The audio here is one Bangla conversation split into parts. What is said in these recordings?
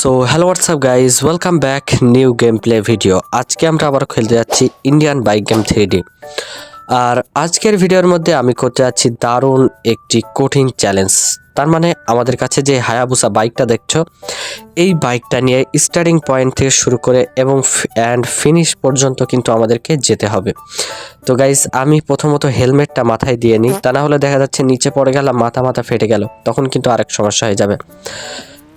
So hello WhatsApp guys welcome back new game play video আজকে আমরা আবার খেলতে যাচ্ছি ইন্ডিয়ান বাইক গেম থ্রি আর আজকের ভিডিওর মধ্যে আমি করতে যাচ্ছি দারুণ একটি কঠিন চ্যালেঞ্জ তার মানে আমাদের কাছে যে হায়াবুসা বাইকটা দেখছ, এই বাইকটা নিয়ে স্টার্টিং পয়েন্ট থেকে শুরু করে এবং অ্যান্ড ফিনিশ পর্যন্ত কিন্তু আমাদেরকে যেতে হবে। তো গাইজ আমি প্রথমত হেলমেটটা মাথায় দিয়ে নিই। তা না হলে দেখা যাচ্ছে নিচে পড়ে গেলাম মাথা মাথা ফেটে গেল, তখন কিন্তু আরেক সমস্যা হয়ে যাবে।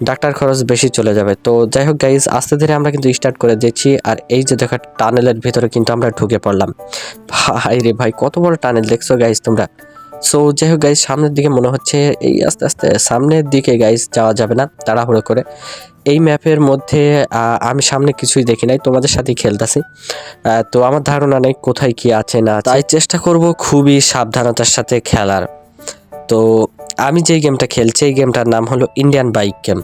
ডাক্তার খরচ বেশি চলে যাবে। তো যাই হোক গাইজ আস্তে ধীরে আমরা কিন্তু স্টার্ট করে দিচ্ছি আর এই যে দেখা টানেলের ভিতরে কিন্তু আমরা ঢুকে পড়লাম। ভাই রে ভাই, কত বড় টানেল দেখছ গাইজ তোমরা? সো যাই হোক গাইজ সামনের দিকে মনে হচ্ছে এই আস্তে আস্তে সামনের দিকে গাইজ যাওয়া যাবে না, তাড়াহুড়ো করে। এই ম্যাপের মধ্যে আমি সামনে কিছুই দেখি নাই, তোমাদের সাথেই খেলতেছি। তো আমার ধারণা নেই কোথায় কি আছে না তাই চেষ্টা করব খুবই সাবধানতার সাথে খেলার। তো আমি যেই গেমটা খেলছি, এই গেমটার নাম হলো ইন্ডিয়ান বাইক গেম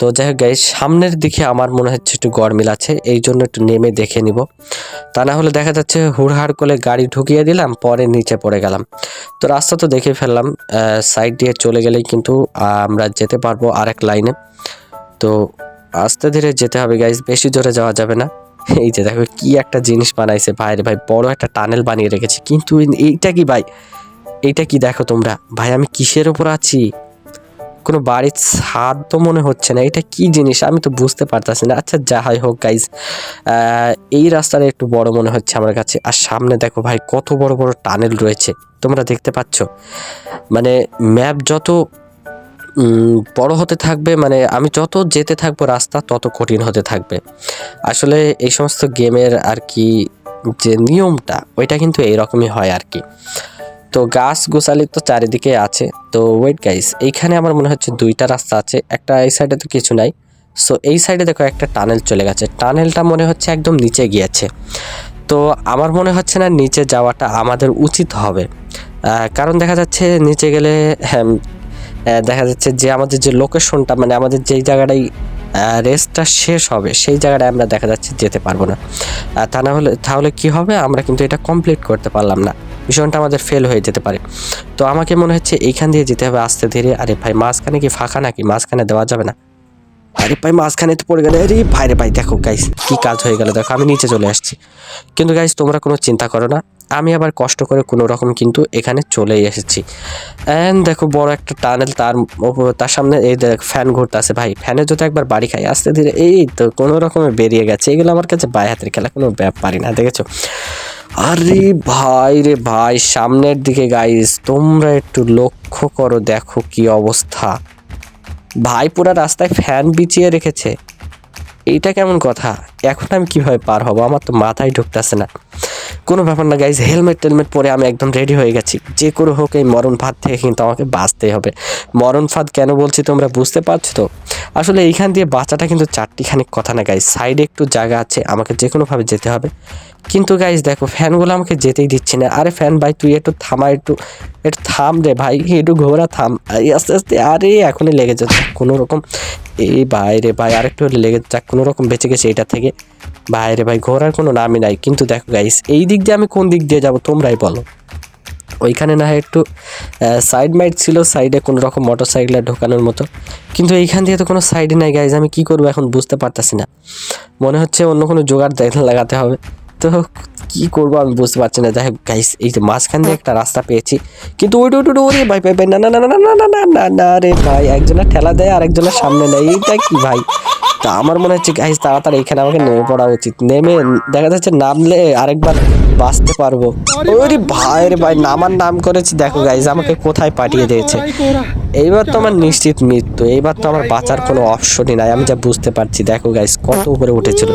তো যাই হোক গাইজ সামনের দিকে আমার মনে হচ্ছে একটু গরমিল আছে, এই জন্য একটু নেমে দেখে নিব। তা না হলে দেখা যাচ্ছে হুড়হাড় করে গাড়ি ঢুকিয়ে দিলাম, পরে নিচে পড়ে গেলাম। তো রাস্তা তো দেখে ফেললাম সাইড দিয়ে চলে গেলেই কিন্তু আমরা যেতে পারব আরেক লাইনে তো আস্তে ধীরে যেতে হবে গাইজ বেশি জোরে যাওয়া যাবে না। এই যে দেখো কি একটা জিনিস বানাইছে ভাই রে ভাই, বড় একটা টানেল বানিয়ে রেখেছে। কিন্তু এইটা কি ভাই? এইটা কি দেখো তোমরা? ভাই আমি কিসের ওপর আছি? কোনো বাড়ির ছাদ তো মনে হচ্ছে না। এটা কি জিনিস? আমি তো বুঝতে পারতাছি না। আচ্ছা যা হয় হোক গাইজ এই রাস্তাটা একটু বড় মনে হচ্ছে আমার কাছে। আর সামনে দেখো ভাই, কত বড় বড় টানেল রয়েছে। তোমরা দেখতে পাচ্ছ? মানে ম্যাপ যত বড় হতে থাকবে মানে আমি যত যেতে থাকব রাস্তা, তত কঠিন হতে থাকবে। আসলে এই সমস্ত গেমের আর কি যে নিয়মটা, ওইটা কিন্তু এইরকমই হয় আর কি। তো গাছ গোছালি তো চারিদিকে আছে। তো ওয়েট গাইস এইখানে আমার মনে হচ্ছে দুইটা রাস্তা আছে একটা এই সাইডে তো কিছু নাই। সো এই সাইডে দেখো একটা টানেল চলে গেছে। টানেলটা মনে হচ্ছে একদম নিচে গিয়েছে। তো আমার মনে হচ্ছে না নিচে যাওয়াটা আমাদের উচিত হবে। কারণ দেখা যাচ্ছে নিচে গেলে হ্যাঁ, দেখা যাচ্ছে যে আমাদের যে লোকেশনটা মানে আমাদের যেই জায়গাটাই রেসটা শেষ হবে সেই জায়গাটায় আমরা দেখা যাচ্ছে যেতে পারব না। তা না হলে তাহলে কি হবে? আমরা কিন্তু এটা কমপ্লিট করতে পারলাম না। মিশনটা আমাদের ফেল হয়ে যেতে পারে। তো আমাকে মনে হচ্ছে এইখান দিয়ে যেতে হবে আস্তে ধীরে। আরে ভাই, মাঝখানে কি ফাঁকা নাকি? মাঝখানে দেওয়া যাবে না। আরে ভাই, মাঝখানে তো পড়ে গেলে। আরে ভাই রে ভাই, দেখো গাইস কি কাজ হয়ে গেল। দেখো, আমি নিচে চলে আসছি। কিন্তু গাইস তোমরা কোনো চিন্তা করো না। আমি আবার কষ্ট করে কোনো রকম কিন্তু এখানে চলেই এসেছি। অ্যান্ড দেখো, বড় একটা টানেল তার তার সামনে এই দেখ ফ্যান ঘুরতেছে ভাই। ফ্যানে যদি একবার বাড়ি খাই, আস্তে ধীরে এই তো কোনো রকমে বেরিয়ে গেছে। এগুলো আমার কাছে বাই হাতের খেলা, কোনো ব্যাপারই না, দেখেছ? আরে ভাই রে ভাই, সামনের দিকে গাইস তোমরা একটু লক্ষ্য করো, দেখো কি অবস্থা। ভাই পুরা রাস্তায় ফ্যান বিছিয়ে রেখেছে। এইটা কেমন কথা? এখন আমি কীভাবে পার হব? আমার তো মাথায় ঢুকতেছে না। কোনো ব্যাপার না গাইজ হেলমেট টেলমেট পরে আমি একদম রেডি হয়ে গেছি। যে করে হোক এই মরণ ফাঁদ থেকে কিন্তু আমাকে বাঁচতেই হবে। মরণ ফাঁদ কেন বলছি তোমরা বুঝতে পারছ তো? আসলে এইখান দিয়ে বাঁচাটা কিন্তু চারটি খানিক কথা না গাইজ সাইডে একটু জায়গা আছে, আমাকে যে কোনোভাবে যেতে হবে। কিন্তু গাইজ দেখো, ফ্যানগুলো আমাকে যেতেই দিচ্ছে না। আরে, ফ্যান ভাই, তুই একটু থামা, একটু একটু থাম রে ভাই। একটু ঘোরা, থাম। আস্তে আস্তে, আরে, এখনই লেগে যাচ্ছে। কোনো রকম, এই ভাই রে ভাই, আরেকটু লেগে যাক। কোনো রকম বেঁচে গেছে এটা থেকে। ভাই রে ভাই ঘোরার কোনো নামই নাই কিন্তু দেখো গাইস এই দিক দিয়ে আমি কোন দিক দিয়ে যাব তোমরাই বলো ওইখানে না হয় একটু সাইড মাইড ছিল সাইডে কোনো রকম মোটর সাইকেলে ঢোকানোর মতো কিন্তু এইখান দিয়ে তো কোনো সাইডে নাই গাইজ আমি কি করব এখন বুঝতে পারতাছি না মনে হচ্ছে অন্য কোনো জোগাড় লাগাতে হবে তো কি করব আমি বুঝতে পারছি না যাই হোক গাইস এই যে মাঝখান দিয়ে একটা রাস্তা পেয়েছি কিন্তু ওইটা ওইটা, ওরে ভাই ভাই ভাই না না না না না না না না না রে ভাই একজনের ঠেলা দেয় আর একজনের সামনে নেয় এইটা কি ভাই তা আমার মনে হচ্ছে গাইস তাড়াতাড়ি এখানে আমাকে নেমে পড়া উচিত। নেমে দেখা যাচ্ছে নামলে আরেকবার বাঁচতে পারব। ওরে ভাই রে ভাই নামার নাম করেছি। দেখো গাইজ আমাকে কোথায় পাঠিয়ে দিয়েছে? এইবার তো আমার নিশ্চিত মৃত্যু এইবার তো আমার বাঁচার কোনো অপশনই নাই আমি যা বুঝতে পারছি দেখো গাইস কত উপরে উঠেছিল।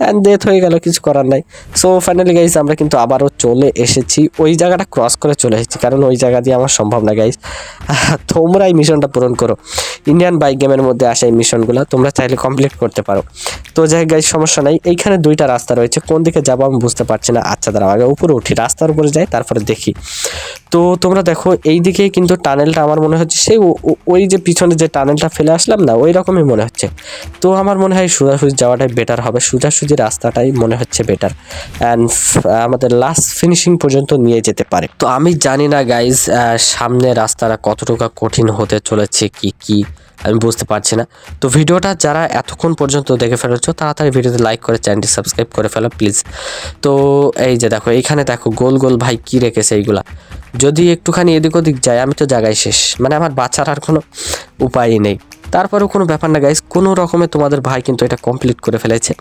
অ্যান্ড ডেথ হয়ে গেল কিছু করার নাই। সো ফাইনালি গাইস আমরা কিন্তু আবারও চলে এসেছি ওই জায়গাটা ক্রস করে চলে এসেছি কারণ ওই জায়গা দিয়ে আমার সম্ভব না গাইস তোমরা এই মিশনটা পূরণ করো। ইন্ডিয়ান বাইক গেমের মধ্যে আসা এই মিশনগুলো তোমরা চাইলে কমপ্লিট করতে পারো। তো যাই গাইস সমস্যা নাই। এইখানে দুইটা রাস্তা রয়েছে কোন দিকে যাব আমি বুঝতে পারছি না। আচ্ছা দাঁড়াও আগে উপরে উঠি রাস্তার উপরে যাই তারপরে দেখি। তো তোমরা দেখো, এই দিকে কিন্তু টানেলটা আমার মনে হচ্ছে সেই ওই যে পিছনে যে টানেলটা ফেলে আসলাম না, ওই রকমই মনে হচ্ছে। তো আমার মনে হয় সোজাসুজি যাওয়াটাই বেটার হবে, সোজাসুজি রাস্তাটাই মনে হচ্ছে বেটার অ্যান্ড আমাদের লাস্ট ফিনিশিং পর্যন্ত নিয়ে যেতে পারে। তো আমি জানি না গাইজ সামনে রাস্তাটা কতটুকু কঠিন হতে চলেছে, কি কি আমি বুঝতে পারছি না। তো ভিডিওটা যারা এতক্ষণ পর্যন্ত দেখে ফেলেছো, তাড়াতাড়ি ভিডিওতে লাইক করে চ্যানেলটি সাবস্ক্রাইব করে ফেলো প্লিজ তো এই যে দেখো এইখানে দেখো, গোল গোল ভাই কী রেখেছে এইগুলা। যদি একটুখানি এদিক ওদিক যায় আমি তো জায়গায় শেষ। মানে আমার বাচ্চার আর কোনো উপায়ই নেই। তারপরেও কোনো ব্যাপার না গাইস কোনো রকমে তোমাদের ভাই কিন্তু এটা কমপ্লিট করে ফেলেছে।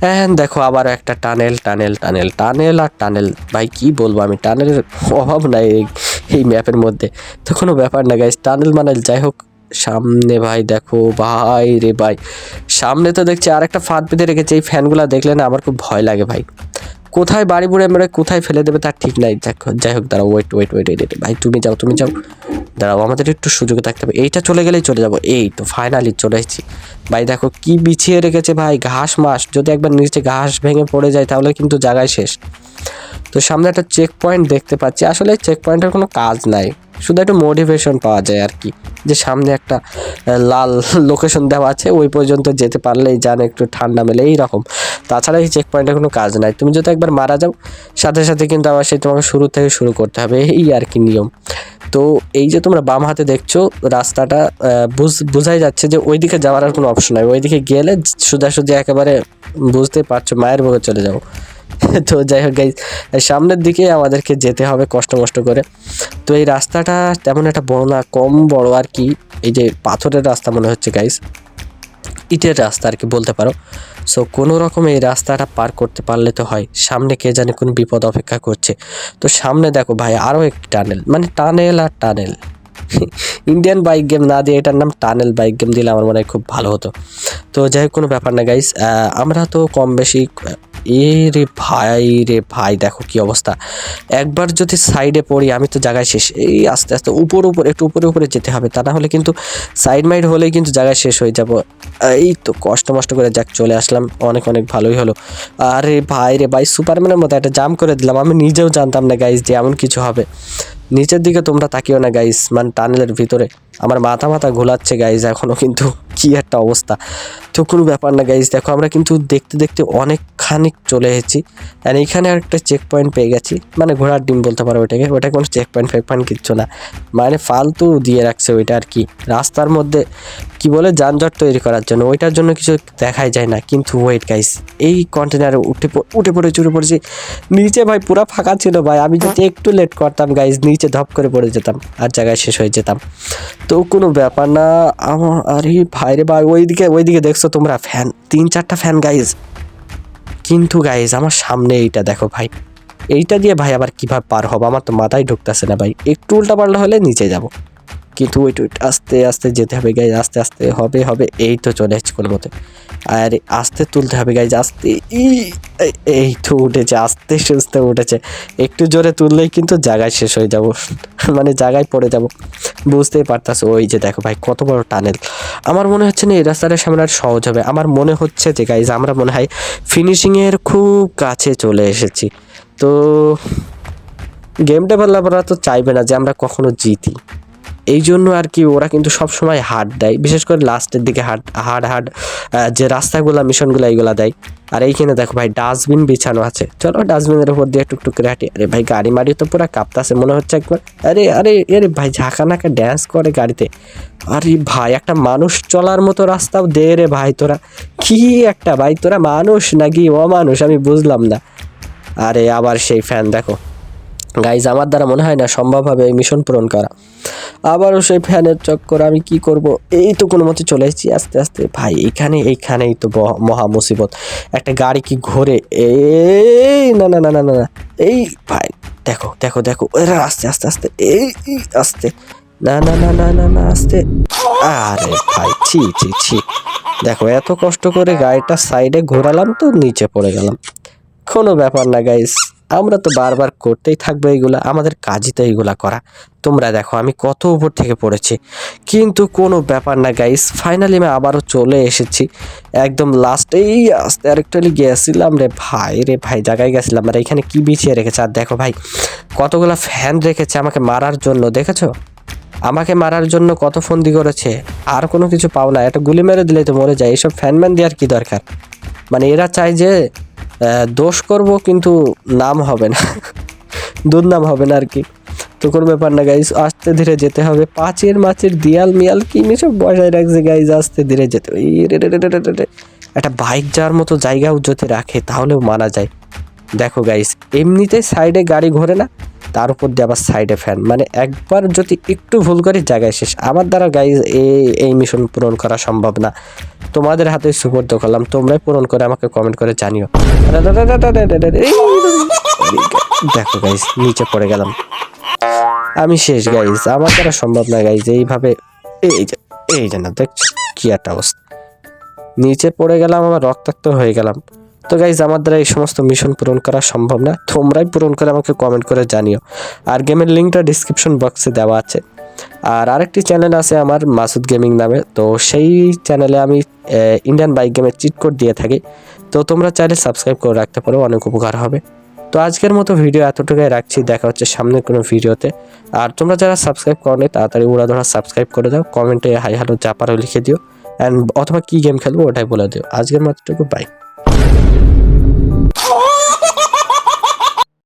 হ্যাঁ দেখো আবার একটা টানেল টানেল টানেল টানেল আর টানেল। ভাই, কি বলব আমি? টানেলের অভাব নাই এই- ম্যাপের মধ্যে। তো কোনো ব্যাপার না গাইস টানেল মানেল যাই হোক। সামনে ভাই, দেখো ভাই রে ভাই। সামনে তো দেখছি আর একটা ফাঁদ পেতে রেখেছে, এই ফ্যানগুলো দেখলে না আমার খুব ভয় লাগে ভাই। কোথায় বাড়ি বুড়ে মেরে কোথায় ফেলে দেবে তার ঠিক নাই। দেখো যাই হোক, দাঁড়াও ওয়েট ওয়েট ওয়েট ওয়েট ভাই, তুমি যাও তুমি যাও। দাঁড়াও, আমাদের একটু সুযোগে থাকতে হবে। এইটা চলে গেলেই চলে যাব। এই তো ফাইনালি চলে এসেছি। ভাই, দেখো কি বিছিয়ে রেখেছে ভাই, ঘাস মাস। যদি একবার নিচে ঘাস ভেঙে পড়ে যায় তাহলে কিন্তু জায়গায় শেষ। তো সামনে একটা চেক পয়েন্ট দেখতে পাচ্ছি। আসলে চেক পয়েন্টের কোনো কাজ নাই। শুধু একটু মোটিভেশন পাওয়া যায় আর কি। যে সামনে একটা লাল লোকেশন দেওয়া আছে, ওই পর্যন্ত যেতে পারলেই জান একটু ঠান্ডা মেলে এই রকম তাছাড়া এই চেক পয়েন্টের কোনো কাজ নাই। তুমি যদি একবার মারা যাও, সাথে সাথে কিন্তু আবার সেই তোমাকে শুরু থেকে শুরু করতে হবে। এই আর কি নিয়ম। তো এই যে তোমরা বাম হাতে দেখছ, রাস্তাটা বুঝ- বোঝাই যাচ্ছে যে ওইদিকে যাওয়ার আর কোনো অপশন নাই। ওইদিকে গেলে সোজাসুজি একেবারে বুঝতে পারছ, মায়ের বুকে চলে যাব। তো যাই হোক গাইজ সামনের দিকে আমাদেরকে যেতে হবে কষ্ট মষ্ট করে। তো এই রাস্তাটা তেমন একটা বড় না, কম বড় আর কি। এই যে পাথরের রাস্তা মনে হচ্ছে গাইজ ইটের রাস্তা আর কি বলতে পারো। সো কোনো রকম এই রাস্তাটা পার করতে পারলে তো হয়। সামনে কে জানে কোন বিপদ অপেক্ষা করছে। তো সামনে দেখো ভাই আরও একটি টানেল মানে টানেল আর টানেল ইন্ডিয়ান বাইক গেম না দিয়ে এটার নাম টানেল বাইক গেম দিলে আমার মনে হয় খুব ভালো হতো। তো যাই হোক, কোনো ব্যাপার না গাইস আমরা তো কম বেশি এ রে ভাই রে ভাই, দেখো কি অবস্থা। একবার যদি সাইডে পড়ি, আমি তো জায়গায় শেষ, এই আস্তে আস্তে উপর উপর, একটু উপরে উপরে যেতে হবে। তা না হলে কিন্তু সাইড মাইড হলেই কিন্তু জায়গায় শেষ হয়ে যাব। এই তো কষ্ট মষ্ট করে যাক, চলে আসলাম। অনেক অনেক ভালোই হলো। আরে ভাই রে ভাই সুপারম্যানের মতো একটা জাম করে দিলাম। আমি নিজেও জানতাম না গাইস যে এমন কিছু হবে। নিচের দিকে তোমরা তাকিও না গাইস মানে টানেলের ভিতরে। আমার মাথা মাথা ঘোলাচ্ছে গাইজ এখনও কিন্তু কি একটা অবস্থা। তো কোনো ব্যাপার না গাইস দেখো আমরা কিন্তু দেখতে দেখতে অনেক খানিক চলে এসেছি। অ্যান্ড এইখানে একটা চেক পয়েন্ট পেয়ে গেছি। মানে ঘোড়ার ডিম বলতে পারো ওইটাকে ওটা কোনো চেক পয়েন্ট ফেক পয়েন্ট কিচ্ছু না। মানে ফালতু দিয়ে রাখছে ওইটা আর কি। রাস্তার মধ্যে কি বলে যানজট তৈরি করার জন্য। ওইটার জন্য কিছু দেখাই যায় না। কিন্তু ওয়েট গাইস এই কন্টেনারে উঠে উঠে পড়ে চুরে পড়েছি। নিচে ভাই পুরো ফাঁকা ছিল ভাই। আমি যদি একটু লেট করতাম গাইস নিচে ধপ করে পড়ে যেতাম আর জায়গায় শেষ হয়ে যেতাম। তো কোনো ব্যাপার না। আমার আরে ভাই রে ভাই, ওইদিকে ওইদিকে দেখছ তোমরা? ফ্যান তিন চারটা ফ্যান গাইজ কিন্তু গাইজ আমার সামনে এইটা দেখো ভাই। এইটা দিয়ে ভাই আবার কীভাবে পার হব? আমার তো মাথায় ঢুকতেছে না ভাই। একটু উল্টা পাল্টা হলে নিচে যাব। কিন্তু ওইট ওইট আস্তে আস্তে যেতে হবে গাইজ আস্তে আস্তে, হবে হবে, এই তো চলে এসেছি কোনো মতে আর আস্তে তুলতে হবে গাইজ আস্তে এই তো উঠেছে, আস্তে সুস্তে উঠেছে। একটু জোরে তুললেই কিন্তু জায়গায় শেষ হয়ে যাব মানে জায়গায় পড়ে যাব। বুঝতেই পারতাস ওই যে দেখো ভাই, কত বড় টানেল আমার মনে হচ্ছে না এই রাস্তাটা সামনে আর সহজ হবে। আমার মনে হচ্ছে যে গাইজ আমরা মনে হয় ফিনিশিংয়ের খুব কাছে চলে এসেছি। তো গেম ডেভেলপাররা তো চাইবে না যে আমরা কখনো জিতি। এই জন্য আর কি ওরা কিন্তু সব সময় হার্ড দেয়। বিশেষ করে লাস্টের দিকে হাট হাট হাট যে রাস্তাগুলো, মিশনগুলো, এইগুলো দেয়। আর এইখানে দেখো ভাই, ডাস্টবিন বিছানো আছে। চলো ডাস্টবিনের উপর দিয়ে টুকটুক করে হাঁটি। আরে ভাই, গাড়ি মাড়ি তো পুরো কাঁপতাছে, মনে হচ্ছে একবার। আরে আরে আরে ভাই ঝাঁকা নাকা ড্যান্স করে গাড়িতে। আরে ভাই, একটা মানুষ চলার মতো রাস্তাও দে রে ভাই তোরা। কি একটা ভাই, তোরা মানুষ নাকি অমানুষ? আমি বুঝলাম না। আরে আবার সেই ফ্যান দেখো। গাইজ আমার দ্বারা মনে হয় না সম্ভব হবে এই মিশন পূরণ করা। আবারও সেই ফ্যানের চক্কর আমি কি করব? এই তো কোনো মতে চলে এসেছি আস্তে আস্তে। ভাই এইখানে এইখানেই তো মহা মুসিবত। একটা গাড়ি কি ঘোরে? এই না না না না না এই ভাই দেখো দেখো দেখো এরা আস্তে আস্তে আস্তে এই, আস্তে। না না না না না না আস্তে। আরে ভাই ছি ছি ছি। দেখো এত কষ্ট করে গাড়িটা সাইডে ঘোরালাম তো নিচে পড়ে গেলাম। কোনো ব্যাপার না গাইস আমরা তো বারবার করতেই থাকব এইগুলা আমাদের কাজই তো এইগুলা করা। তোমরা দেখো, আমি কত উপর থেকে পড়েছি। কিন্তু কোনো ব্যাপার না গাইস ফাইনালি আমি আবারও চলে এসেছি। একদম লাস্টেই আসতে আরেকটু গেছিলাম রে ভাই রে ভাই, জায়গায় গেছিলাম। আর এখানে কি বিছিয়ে রেখেছে? আর দেখো ভাই, কতগুলো ফ্যান রেখেছে আমাকে মারার জন্য, দেখেছ? আমাকে মারার জন্য কত ফন্দি করেছে? আর কোনো কিছু পাও না। একটা গুলি মেরে দিলে তো মরে যায়। এইসব ফ্যানম্যান দেওয়ার কি দরকার? মানে এরা চায় যে দোষ করব, কিন্তু নাম হবে না। দুর্নাম হবে না আর কি। তো কোনো ব্যাপার না গাইজ আস্তে ধীরে যেতে হবে। পাঁচের মাছের দিয়াল মিয়াল কি সব বসায় রাখছে গাইজ আস্তে ধীরে যেতে। একটা বাইক যাওয়ার মতো জায়গাও যদি রাখে, তাহলেও মানা যায়। দেখো গাইজ এমনিতে সাইডে গাড়ি ঘোরে না তার উপর দিয়ে আবার সাইডে ফ্যান মানে একবার যদি একটু ভুল করি জায়গায় শেষ। আমার দ্বারা গাইজ এই এই মিশন পূরণ করা সম্ভব না। তোমাদের হাতে সুপর্দ করলাম, তোমরাই পূরণ করে আমাকে কমেন্ট করে জানিও। দেখো গাইজ নিচে পড়ে গেলাম। আমি শেষ গাইজ আমার দ্বারা সম্ভব না গাইজ এইভাবে, এই যে এই যে না, দেখছ কি একটা অবস্থা। নিচে পড়ে গেলাম, আমার রক্তাক্ত হয়ে গেলাম। তো গাইজ আমার দ্বারা এই সমস্ত মিশন পূরণ করা সম্ভব না। তোমরাই পূরণ করে আমাকে কমেন্ট করে জানিও। আর গেমের লিঙ্কটা ডিসক্রিপশন বক্সে দেওয়া আছে। আর আরেকটি চ্যানেল আছে আমার, মাসুদ গেমিং নামে। তো সেই চ্যানেলে আমি ইন্ডিয়ান বাইক গেমের চিট কোড দিয়ে থাকি। তো তোমরা চাইলে সাবস্ক্রাইব করে রাখতে পারো, অনেক উপকার হবে। তো আজকের মতো ভিডিও এতটুকুই রাখছি। দেখা হচ্ছে সামনের কোনো ভিডিওতে আর তোমরা যারা সাবস্ক্রাইব করো করনি তাড়াতাড়ি উড়া ধরা সাবস্ক্রাইব করে দাও। কমেন্টে হাই হ্যালো যা লিখে দিও। অ্যান্ড অথবা কী গেম খেলব, ওটাই বলে দিও। আজকের মতোটুকু বাই おい